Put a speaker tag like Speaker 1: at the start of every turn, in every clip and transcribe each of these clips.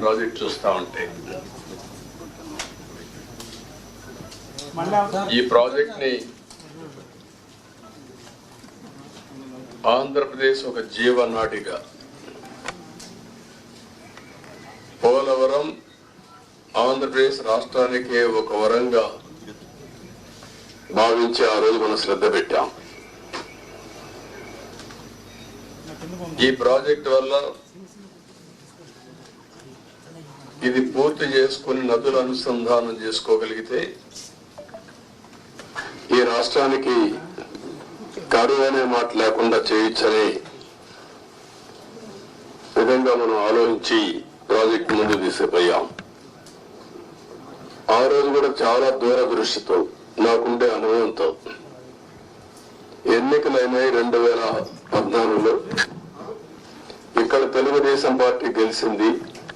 Speaker 1: Project చూస్తా ఉంటే. ఈ ప్రాజెక్ట్ని ఆంధ్రప్రదేశ్ ఒక జీవనాడిగా పోలవరం ఆంధ్రప్రదేశ్ రాష్ట్రానికి ఒక వరంగా భావించి ఆ రోజు మనం శ్రద్ధ పెట్టాం. ఈ ప్రాజెక్ట్ వల్ల ఇది పూర్తి చేసుకుని నదులు అనుసంధానం చేసుకోగలిగితే ఈ రాష్ట్రానికి కరువు అనే మాట లేకుండా చేయొచ్చని విధంగా మనం ఆలోచించి ప్రాజెక్ట్ ముందు తీసుకుపోయాం. ఆ రోజు కూడా చాలా దూరదృష్టితో నాకుండే అనుభవంతో ఎన్నికలైనాయి రెండు వేల పద్నాలుగులో ఇక్కడ తెలుగుదేశం పార్టీ గెలిచింది.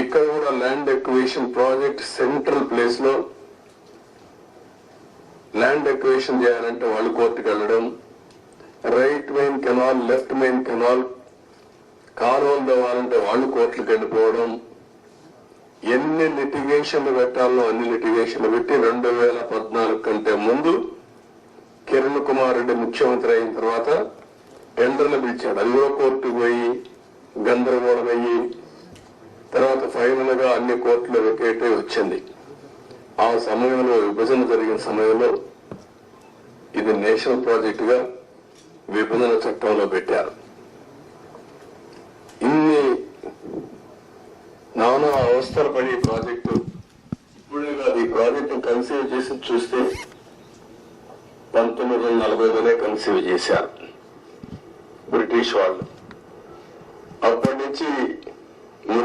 Speaker 1: ఇక్కడ కూడా ల్యాండ్ ఎక్వేషన్ ప్రాజెక్ట్ సెంట్రల్ ప్లేస్లో ల్యాండ్ ఎక్వేషన్ చేయాలంటే వాళ్ళు కోర్టుకు వెళ్ళడం. Right main canal left main canal కాలువలు తవ్వాలంటే వాళ్ళు కోర్టులకు వెళ్ళిపోవడం. ఎన్ని లిటిగేషన్లు పెట్టాలో అన్ని లిటిగేషన్లు పెట్టి రెండు వేల పద్నాలుగు కంటే ముందు కిరణ్ కుమార్ రెడ్డి ముఖ్యమంత్రి అయిన తర్వాత టెండర్లు పిలిచాడు. అది కూడా కోర్టుకు పోయి గందరగోళం అయ్యి తర్వాత ఫైనల్గా అన్ని కోర్టులు వెకేటే వచ్చింది. ఆ సమయంలో విభజన జరిగిన సమయంలో ఇది నేషనల్ ప్రాజెక్ట్గా విభజన చట్టంలో పెట్టారు. ఇన్ని నానా అవస్థలు పడి ఈ ప్రాజెక్టు ఇప్పుడే కాదు ఈ ప్రాజెక్టు కన్సీవ్ చేసి చూస్తే పంతొమ్మిది వందల నలభైలోనే కన్సీవ్ చేశారు బ్రిటిష్ వాళ్ళు. అప్పటి నుంచి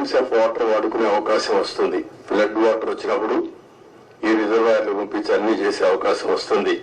Speaker 1: టీఎంసీ ఆఫ్ వాటర్ వాడుకునే అవకాశం వస్తుంది. ఫ్లడ్ వాటర్ వచ్చినప్పుడు ఈ రిజర్వాయర్లు పంపించి అన్ని చేసే అవకాశం వస్తుంది.